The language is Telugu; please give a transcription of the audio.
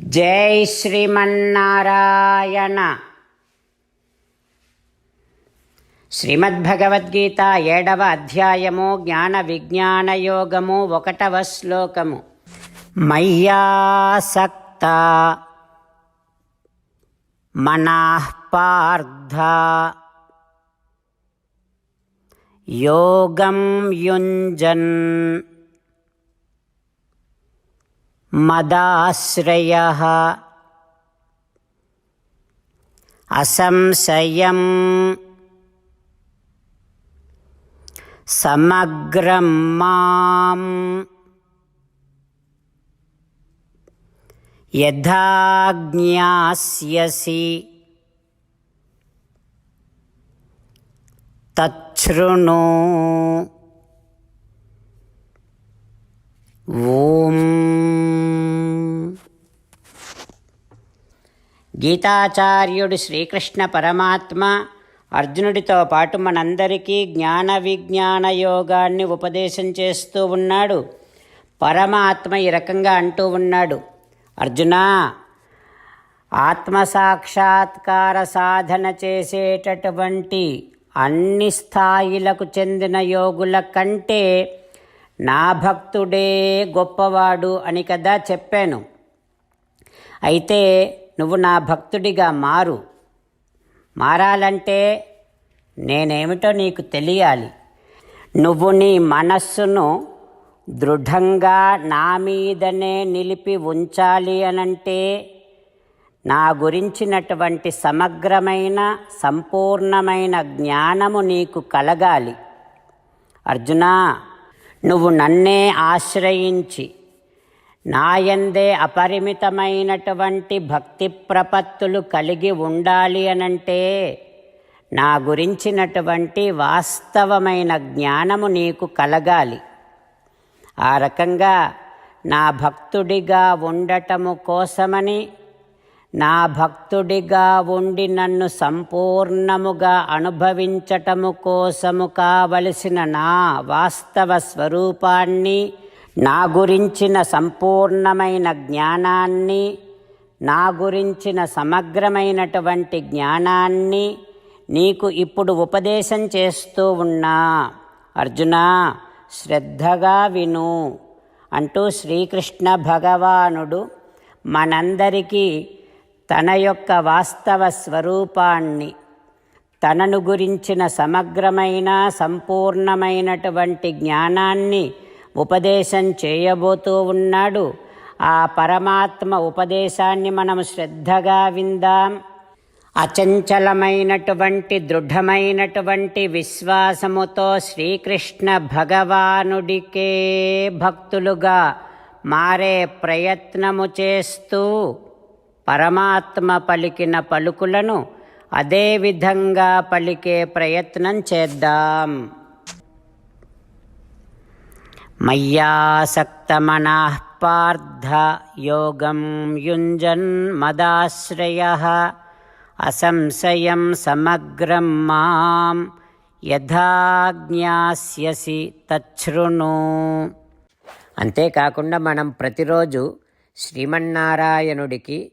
జై శ్రీమన్నారాయణ. శ్రీమద్భగవద్గీత ఏడవ అధ్యాయము జ్ఞాన విజ్ఞాన యోగము ఒకటవ శ్లోకము. మయ్యాసక్త మనాపార్థ యోగం యుంజన్. मदाश्रयः। असंशयम्। समग्रं माम्। यथा ज्ञास्यसि तच्छृणु। ఓం. గీతాచార్యుడు శ్రీకృష్ణ పరమాత్మ అర్జునుడితో పాటు మనందరికీ జ్ఞాన విజ్ఞాన యోగాన్ని ఉపదేశం చేస్తూ ఉన్నాడు. పరమాత్మ ఈ రకంగా అంటూ ఉన్నాడు. అర్జున ఆత్మసాక్షాత్కార సాధన చేసేటటువంటి అన్ని స్థాయిలకు చెందిన యోగుల కంటే నా భక్తుడే గొప్పవాడు అని కదా చెప్పాను. అయితే నువ్వు నా భక్తుడిగా మారు. మారాలంటే నేనేమిటో నీకు తెలియాలి. నువ్వు నీ మనస్సును దృఢంగా నా మీదనే నిలిపి ఉంచాలి అనంటే నా గురించినటువంటి సమగ్రమైన సంపూర్ణమైన జ్ఞానము నీకు కలగాలి. అర్జునా నువ్వు నన్నే ఆశ్రయించి నాయందే అపరిమితమైనటువంటి భక్తి ప్రపత్తులు కలిగి ఉండాలి అనంటే నా గురించినటువంటి వాస్తవమైన జ్ఞానము నీకు కలగాలి. ఆ రకంగా నా భక్తుడిగా ఉండటము కోసమని నా భక్తుడిగా ఉండి నన్ను సంపూర్ణముగా అనుభవించటము కోసము కావలసిన నా వాస్తవ స్వరూపాన్ని నా గురించిన సంపూర్ణమైన జ్ఞానాన్ని నా గురించిన సమగ్రమైనటువంటి జ్ఞానాన్ని నీకు ఇప్పుడు ఉపదేశం చేస్తూ ఉన్నా. అర్జున శ్రద్ధగా విను అంటూ శ్రీకృష్ణ భగవానుడు మనందరికీ తన యొక్క వాస్తవ స్వరూపాన్ని తనను గురించిన సమగ్రమైన సంపూర్ణమైనటువంటి జ్ఞానాన్ని ఉపదేశం చేయబోతూ ఉన్నాడు. ఆ పరమాత్మ ఉపదేశాన్ని మనం శ్రద్ధగా విందాం. అచంచలమైనటువంటి దృఢమైనటువంటి విశ్వాసముతో శ్రీకృష్ణ భగవానుడికే భక్తులుగా మారే ప్రయత్నము చేస్తూ పరమాత్మ పలికిన పలుకులను అదేవిధంగా పలికే ప్రయత్నం చేద్దాం. మయ్యాసక్తమనః పార్థ యోగం యుంజన్ మదాశ్రయ అసంశయం సమగ్రం మాం యథాజ్ఞాస్యసి తచ్ఛృణు. అంతేకాకుండా మనం ప్రతిరోజు శ్రీమన్నారాయణుడికి